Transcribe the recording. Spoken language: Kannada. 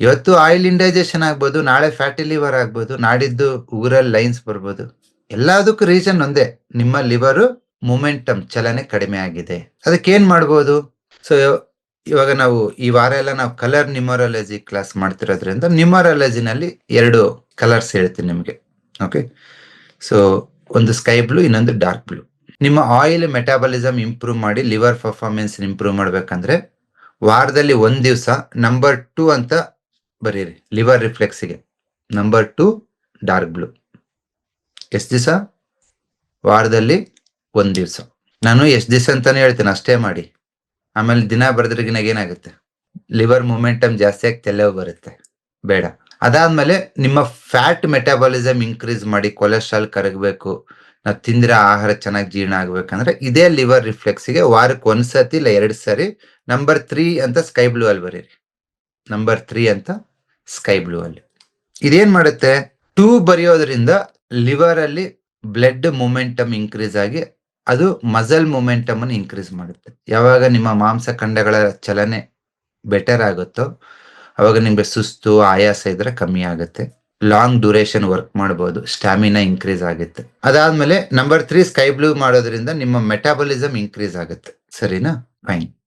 ಇವತ್ತು ಆಯಿಲ್ ಇಂಡೈಜೆಷನ್ ಆಗ್ಬೋದು, ನಾಳೆ ಫ್ಯಾಟಿ ಲಿವರ್ ಆಗ್ಬೋದು, ನಾಡಿದ್ದು ಉಗುರಲ್ಲಿ ಲೈನ್ಸ್ ಬರ್ಬೋದು. ಎಲ್ಲದಕ್ಕೂ ರೀಸನ್ ಒಂದೇ, ನಿಮ್ಮ ಲಿವರ್ ಮೊಮೆಂಟಮ್ ಚಲನೆ ಕಡಿಮೆ ಆಗಿದೆ. ಅದಕ್ಕೆ ಏನ್ ಮಾಡ್ಬೋದು? ಸೊ ಇವಾಗ ನಾವು ಈ ವಾರ ಎಲ್ಲ ನಾವು ಕಲರ್ ನ್ಯೂಮರಾಲಜಿ ಕ್ಲಾಸ್ ಮಾಡ್ತಿರೋದ್ರಿಂದ ನಿಮೋರಾಲಜಿನಲ್ಲಿ ಎರಡು ಕಲರ್ಸ್ ಹೇಳ್ತೀನಿ ನಿಮಗೆ. ಓಕೆ ಸೊ ಒಂದು ಸ್ಕೈ ಬ್ಲೂ ಇನ್ನೊಂದು ಡಾರ್ಕ್ ಬ್ಲೂ ನಿಮ್ಮ ಆಯಿಲ್ ಮೆಟಾಬಲಿಸಮ್ ಇಂಪ್ರೂವ್ ಮಾಡಿ ಲಿವರ್ ಪರ್ಫಾರ್ಮೆನ್ಸ್ ಇಂಪ್ರೂವ್ ಮಾಡ್ಬೇಕಂದ್ರೆ ವಾರದಲ್ಲಿ ಒಂದ್ ದಿವಸ ನಂಬರ್ ಟೂ ಅಂತ ಬರೀರಿ. ಲಿವರ್ ರಿಫ್ಲೆಕ್ಸ್ಗೆ ನಂಬರ್ ಟೂ ಡಾರ್ಕ್ ಬ್ಲೂ ಎಷ್ಟು ದಿವಸ? ವಾರದಲ್ಲಿ ಒಂದು ದಿವಸ. ನಾನು ಎಷ್ಟು ದಿವಸ ಅಂತಾನೆ ಹೇಳ್ತೇನೆ, ಅಷ್ಟೇ ಮಾಡಿ. ಆಮೇಲೆ ದಿನ ಬರೆದ್ರಿಗಿನ ಏನಾಗುತ್ತೆ? ಲಿವರ್ ಮೂಮೆಂಟಮ್ ಜಾಸ್ತಿ ಆಗಿ ತೆಲೆವು ಬರುತ್ತೆ. ಬೇಡ. ಅದಾದ್ಮೇಲೆ ನಿಮ್ಮ ಫ್ಯಾಟ್ ಮೆಟಾಬಾಲಿಸಮ್ ಇನ್ಕ್ರೀಸ್ ಮಾಡಿ ಕೊಲೆಸ್ಟ್ರಾಲ್ ಕರಗಬೇಕು, ನಾವು ತಿಂದಿರೋ ಆಹಾರ ಚೆನ್ನಾಗಿ ಜೀರ್ಣ ಆಗ್ಬೇಕಂದ್ರೆ ಇದೇ ಲಿವರ್ ರಿಫ್ಲೆಕ್ಸ್ಗೆ ವಾರಕ್ಕೆ ಒಂದ್ಸತಿ ಇಲ್ಲ, ಎರಡು ಸರಿ ನಂಬರ್ ತ್ರೀ ಅಂತ ಸ್ಕೈ ಬ್ಲೂ ಅಲ್ಲಿ ಬರೀರಿ. ನಂಬರ್ ತ್ರೀ ಅಂತ ಸ್ಕೈ ಬ್ಲೂ ಅಲ್ಲಿ. ಇದೇನ್ ಮಾಡುತ್ತೆ? ಟೂ ಬರೆಯೋದ್ರಿಂದ ಲಿವರ್ ಅಲ್ಲಿ ಬ್ಲಡ್ ಮೊಮೆಂಟಮ್ ಇನ್ಕ್ರೀಸ್ ಆಗಿ ಅದು ಮಸಲ್ ಮೊಮೆಂಟಮ್ ಅನ್ನು ಇನ್ಕ್ರೀಸ್ ಮಾಡುತ್ತೆ. ಯಾವಾಗ ನಿಮ್ಮ ಮಾಂಸಖಂಡಗಳ ಚಲನೆ ಬೆಟರ್ ಆಗುತ್ತೋ ಅವಾಗ ನಿಮ್ಗೆ ಸುಸ್ತು, ಆಯಾಸ ಇದ್ರೆ ಕಮ್ಮಿ ಆಗುತ್ತೆ. ಲಾಂಗ್ ಡ್ಯೂರೇಷನ್ ವರ್ಕ್ ಮಾಡಬಹುದು ಸ್ಟಾಮಿನಾ ಇನ್ಕ್ರೀಸ್ ಆಗುತ್ತೆ. ಅದಾದ್ಮೇಲೆ ನಂಬರ್ ತ್ರೀ ಸ್ಕೈ ಬ್ಲೂ ಮಾಡೋದ್ರಿಂದ ನಿಮ್ಮ ಮೆಟಾಬಲಿಸಮ್ ಇನ್ಕ್ರೀಸ್ ಆಗುತ್ತೆ. ಸರಿನಾ? ಫೈನ್.